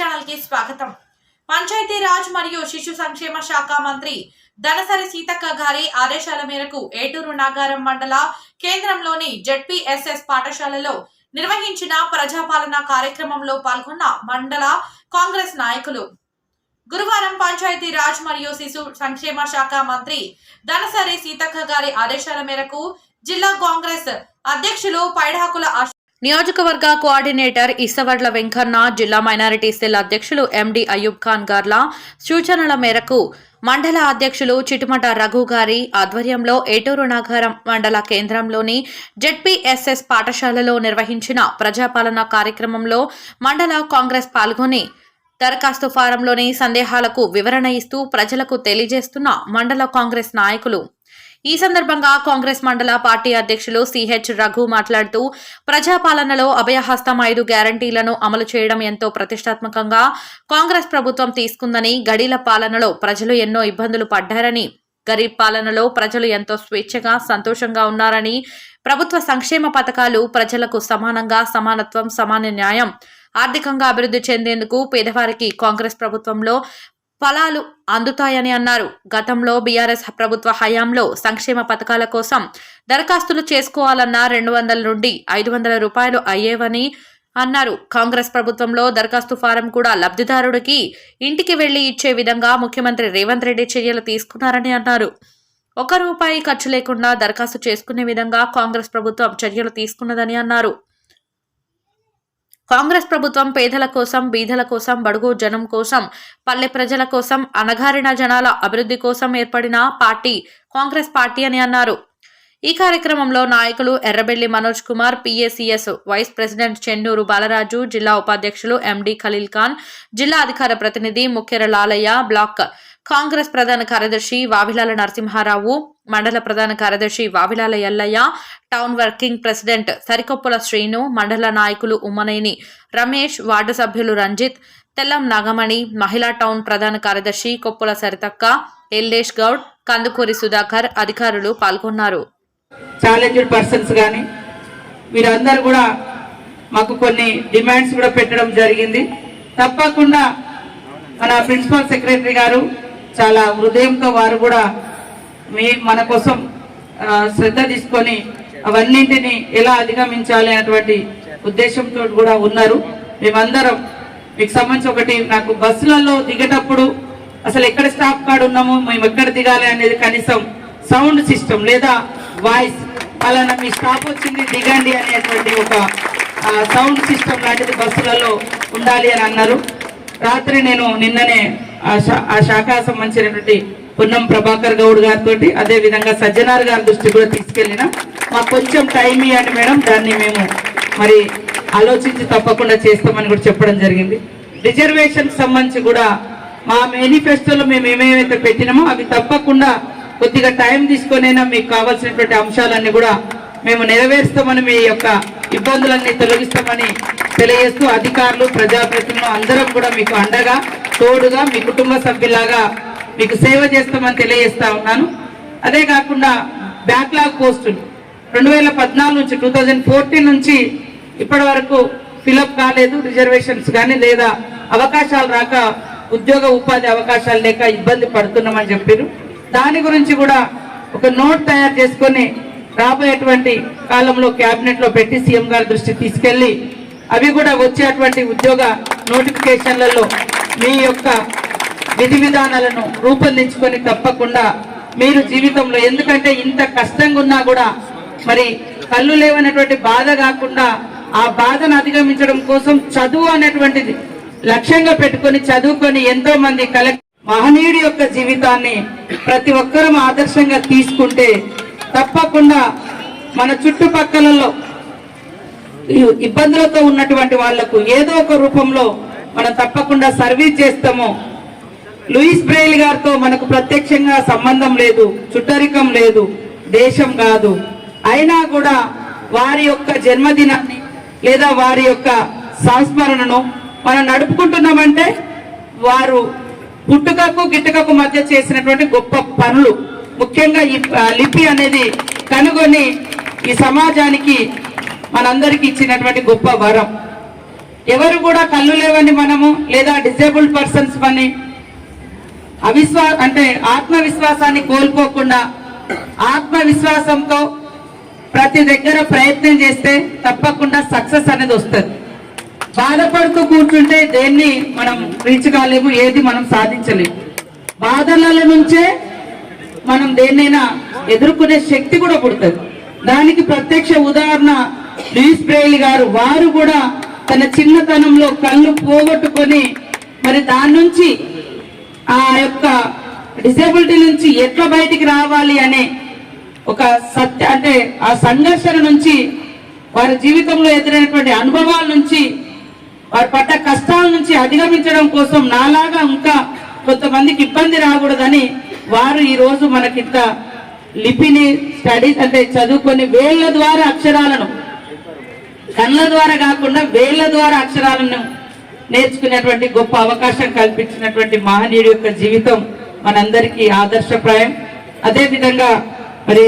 ఛానల్కి స్వాగతం. పంచాయతీ రాజ్ మరియు శిశు సంక్షేమ శాఖ మంత్రి దనసరి సీతక్క గారి ఆదేశాల మేరకు ఏటూరు నాగారం మండల కేంద్రంలోని జడ్పీఎస్ఎస్ పాఠశాలలో నిర్వహించిన ప్రజాపాలన కార్యక్రమంలో పాల్గొన్న మండల కాంగ్రెస్ నాయకులు. గురువారం పంచాయతీ రాజ్ మరియు శిశు సంక్షేమ శాఖ మంత్రి దనసరి సీతక్క గారి ఆదేశాల మేరకు జిల్లా కాంగ్రెస్ అధ్యక్షులు పైడాకుల నియోజకవర్గ కోఆర్డినేటర్ ఇసవర్ల వెంకన్న జిల్లా మైనారిటీ సెల్ అధ్యక్షులు ఎండి అయూబ్ ఖాన్ గార్ల సూచనల మేరకు మండల అధ్యక్షులు చిటుమట రఘు గారి ఆధ్వర్యంలో ఏటూరు నగరం మండల కేంద్రంలోని జెడ్పీఎస్ఎస్ పాఠశాలలో నిర్వహించిన ప్రజాపాలన కార్యక్రమంలో మండల కాంగ్రెస్ పాల్గొని దరఖాస్తు ఫారంలోని సందేహాలకు వివరణ ఇస్తూ ప్రజలకు తెలియజేస్తున్న మండల కాంగ్రెస్ నాయకులు. ఈ సందర్భంగా కాంగ్రెస్ మండల పార్టీ అధ్యక్షులు సిహెచ్ రఘు మాట్లాడుతూ ప్రజాపాలనలో అభయహస్తం ఐదు గ్యారంటీలను అమలు చేయడం ఎంతో ప్రతిష్టాత్మకంగా కాంగ్రెస్ ప్రభుత్వం తీసుకుందని గడిల పాలనలో ప్రజలు ఎన్నో ఇబ్బందులు పడ్డారని గరీబ్ పాలనలో ప్రజలు ఎంతో స్వేచ్ఛగా సంతోషంగా ఉన్నారని ప్రభుత్వ సంక్షేమ పథకాలు ప్రజలకు సమానంగా సమానత్వం సమాన న్యాయం ఆర్థికంగా అభివృద్ధి చెందేందుకు పేదవారికి కాంగ్రెస్ ప్రభుత్వంలో ఫలాలు అందుతాయని అన్నారు. గతంలో బీఆర్ఎస్ ప్రభుత్వ హయాంలో సంక్షేమ పథకాల కోసం దరఖాస్తులు చేసుకోవాలన్న రెండు వందల నుండి ఐదు వందల రూపాయలు అయ్యేవని అన్నారు. కాంగ్రెస్ ప్రభుత్వంలో దరఖాస్తు ఫారం కూడా లబ్ధిదారుడికి ఇంటికి వెళ్ళి ఇచ్చే విధంగా ముఖ్యమంత్రి రేవంత్ రెడ్డి చర్యలు తీసుకున్నారని అన్నారు. ఒక రూపాయి ఖర్చు లేకుండా దరఖాస్తు చేసుకునే విధంగా కాంగ్రెస్ ప్రభుత్వం చర్యలు తీసుకున్నదని అన్నారు. కాంగ్రెస్ ప్రభుత్వం పేదల కోసం బీదల కోసం బడుగు జనం కోసం పల్లె ప్రజల కోసం అణగారిన జనాల అభివృద్ధి కోసం ఏర్పడిన పార్టీ కాంగ్రెస్ పార్టీ అని అన్నారు. ఈ కార్యక్రమంలో నాయకులు Errabelli Manoj Kumar PACS vice president Chennuru Balaraju జిల్లా ఉపాధ్యక్షులు ఎండి ఖలీల్ ఖాన్ జిల్లా అధికార ప్రతినిధి ముఖ్యర లాలయ్య బ్లాక్ కాంగ్రెస్ ప్రధాన కార్యదర్శి వావిలాల నరసింహారావు మండల ప్రధాన కార్యదర్శి Vavilala Ellaiah town working president Sarikoppula Srinu మండల నాయకులు ఉమ్మనేని రమేష్ వార్డు సభ్యులు రంజిత్ తెల్లం నాగమణి మహిళా టౌన్ ప్రధాన కార్యదర్శి కొప్పుల సరితక్క ఎల్లేష్ గౌడ్ కందుకూరి సుధాకర్ అధికారులు పాల్గొన్నారు. ఛాలెంజ్డ్ పర్సన్స్ కానీ వీరందరూ కూడా మాకు కొన్ని డిమాండ్స్ కూడా పెట్టడం జరిగింది. తప్పకుండా మన ప్రిన్సిపల్ సెక్రటరీ గారు చాలా హృదయంతో వారు కూడా మీ మన కోసం శ్రద్ధ తీసుకొని అవన్నింటిని ఎలా అధిగమించాలి అనేటువంటి ఉద్దేశంతో కూడా ఉన్నారు. మేమందరం మీకు సంబంధించి ఒకటి నాకు బస్సులలో దిగేటప్పుడు అసలు ఎక్కడ స్టాప్ కార్డు ఉన్నాము మేము ఎక్కడ దిగాలి అనేది కనీసం సౌండ్ సిస్టమ్ లేదా వాయిస్ అలానా మీ స్టాప్ వచ్చింది దిగండి అనేటువంటి ఒక సౌండ్ సిస్టమ్ లాంటిది బస్సులలో ఉండాలి అని అన్నారు. రాత్రి నేను నిన్ననే ఆ శా- ఆ సంబంధించినటువంటి పున్నం ప్రభాకర్ గౌడ్ గారితో అదే విధంగా సజ్జనార్ గారి దృష్టి కూడా తీసుకెళ్ళిన మాకు కొంచెం టైం ఇవ్వండి మేడం దాన్ని మేము మరి ఆలోచించి తప్పకుండా చేస్తామని కూడా చెప్పడం జరిగింది. రిజర్వేషన్ సంబంధించి కూడా మా మేనిఫెస్టోలో మేము ఏమేమైతే పెట్టినామో అవి తప్పకుండా కొద్దిగా టైం తీసుకొనైనా మీకు కావాల్సినటువంటి అంశాలన్నీ కూడా మేము నెరవేరుస్తామని మీ యొక్క ఇబ్బందులన్నీ తొలగిస్తామని తెలియజేస్తూ అధికారులు ప్రజాప్రతినిధులు అందరం కూడా మీకు అండగా తోడుగా మీ కుటుంబ సభ్యులాగా మీకు సేవ చేస్తామని తెలియజేస్తా ఉన్నాను. అదే కాకుండా బ్యాక్లాగ్ పోస్టులు రెండు వేల పద్నాలుగు నుంచి టూ థౌజండ్ ఫోర్టీన్ నుంచి ఇప్పటి వరకు ఫిలప్ కాలేదు రిజర్వేషన్స్ కానీ లేదా అవకాశాలు రాక ఉద్యోగ ఉపాధి అవకాశాలు లేక ఇబ్బంది పడుతున్నామని చెప్పారు దాని గురించి కూడా ఒక నోట్ తయారు చేసుకొని రాబోయేటువంటి కాలంలో క్యాబినెట్లో పెట్టి సీఎం గారి దృష్టి తీసుకెళ్ళి అవి కూడా వచ్చేటువంటి ఉద్యోగ నోటిఫికేషన్లలో మీ యొక్క విధి విధానాలను రూపొందించుకొని తప్పకుండా మీరు జీవితంలో ఎందుకంటే ఇంత కష్టంగా ఉన్నా కూడా మరి కళ్ళు లేవనటువంటి బాధ కాకుండా ఆ బాధను అధిగమించడం కోసం చదువు అనేటువంటిది లక్ష్యంగా పెట్టుకొని చదువుకొని ఎంతో మంది కలెక్ట్ మహనీయుడి యొక్క జీవితాన్ని ప్రతి ఒక్కరూ ఆదర్శంగా తీసుకుంటే తప్పకుండా మన చుట్టుపక్కలలో ఈ ఇబ్బందులతో ఉన్నటువంటి వాళ్ళకు ఏదో ఒక రూపంలో మనం తప్పకుండా సర్వీస్ చేస్తాము. లూయిస్ బ్రెయిల్ గారితో మనకు ప్రత్యక్షంగా సంబంధం లేదు చుట్టరికం లేదు దేశం కాదు. అయినా కూడా వారి యొక్క జన్మదినాన్ని లేదా వారి యొక్క సంస్మరణను మనం నడుపుకుంటున్నామంటే వారు పుట్టుకకు గిట్టుకకు మధ్య చేసినటువంటి గొప్ప పనులు. ముఖ్యంగా ఈ లిపి అనేది కనుగొని ఈ సమాజానికి మనందరికి ఇచ్చినటువంటి గొప్ప వరం. ఎవరు కూడా కళ్ళు లేవని మనము లేదా డిసేబుల్డ్ పర్సన్స్ అని అవిశ్వా అంటే ఆత్మవిశ్వాసాన్ని కోల్పోకుండా ఆత్మవిశ్వాసంతో ప్రతి దగ్గర ప్రయత్నం చేస్తే తప్పకుండా సక్సెస్ అనేది వస్తుంది. బాధపడుతూ కూర్చుంటే దేన్ని మనం రీచ్ కాలేము ఏది మనం సాధించలేము. బాధల నుంచే మనం దేన్నైనా ఎదుర్కొనే శక్తి కూడా పుడుతుంది. దానికి ప్రత్యక్ష ఉదాహరణ లూయిస్ బ్రెయిల్ గారు వారు కూడా తన చిన్నతనంలో కళ్ళు పోగొట్టుకొని మరి దాని నుంచి ఆ యొక్క డిసేబిలిటీ నుంచి ఎట్లా బయటికి రావాలి అనే ఒక సత్య అంటే ఆ సంఘర్షణ నుంచి వారి జీవితంలో ఎదురైనటువంటి అనుభవాల నుంచి వారు పడ్డ కష్టాల నుంచి అధిగమించడం కోసం నాలాగా ఇంకా కొంతమందికి ఇబ్బంది రాకూడదని వారు ఈరోజు మనకింత లిపిని స్టడీస్ అంటే చదువుకొని వేళ్ళ ద్వారా అక్షరాలను కళ్ళ ద్వారా కాకుండా వేళ్ళ ద్వారా అక్షరాలను నేర్చుకునేటువంటి గొప్ప అవకాశం కల్పించినటువంటి మహనీయుడి యొక్క జీవితం మనందరికీ ఆదర్శప్రాయం. అదే విధంగా మరి